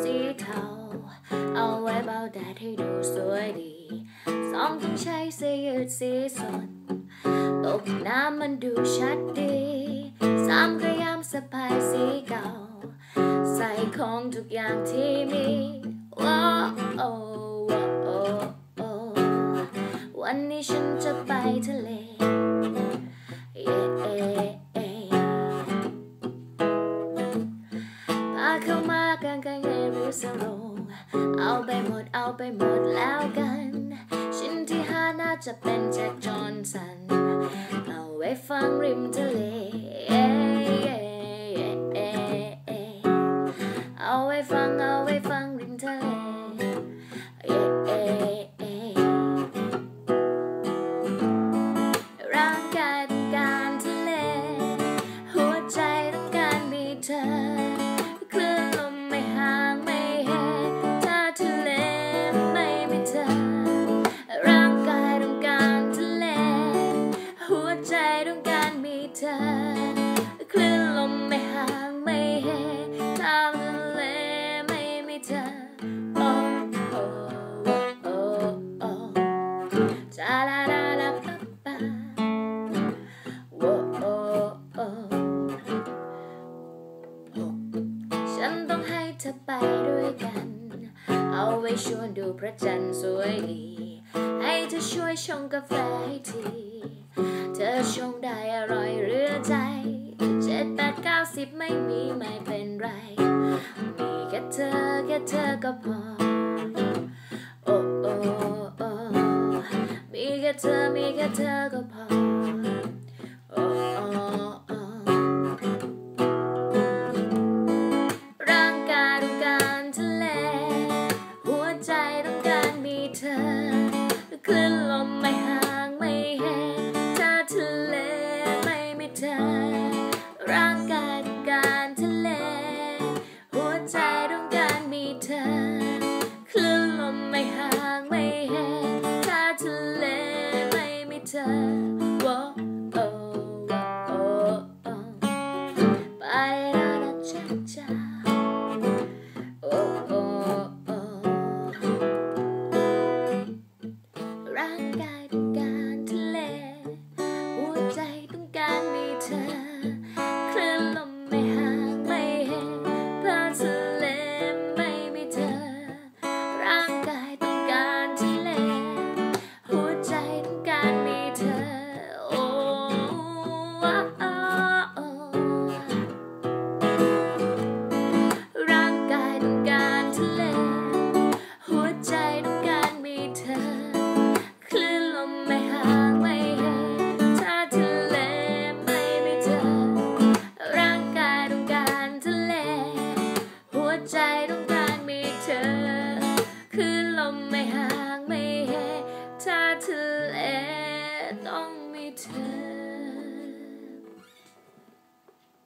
สีเทา เอาไว้เบาแดดให้ดูสวยดี สองต้องใช้เสื้อยืดสีสด ตกน้ำมันดูชัดดี สามก็ยามสะพายสีเก่า ใส่ของทุกอย่างที่มีว้าวโอว้าโอโอ้วันนี้ฉันจะไปทะเล กางกางเกงหรือสรงเอาไปหมดเอาไปหมดแล้วกัน ชิ้นที่ห้าน่าจะเป็นแจ็คจอห์นสัน เอาไว้ฟังริมทะเลเธอไปด้วยกัน เอาไว้ชวนดูพระจันทร์สวยดีให้เธอช่วยชงกาแฟให้ที เธอชงได้อร่อยเรือใจ เจ็ดแปดเก้าสิบไม่มีไม่เป็นไร มีแค่เธอแค่เธอก็พอ โอ้โอ้โอ้มีแค่เธอมีแค่เธอก็พอ ลมไม่ห่างไม่แห้งถ้าทะเลไม่มีเธอร่างกายต้องการทะเล หัวใจต้องการมีเธอ คลื่มไม่ห่างไม่แห้งถ้าทะเลไม่มีเธอวไปแล้วนะจ๊ะ angkat pretend.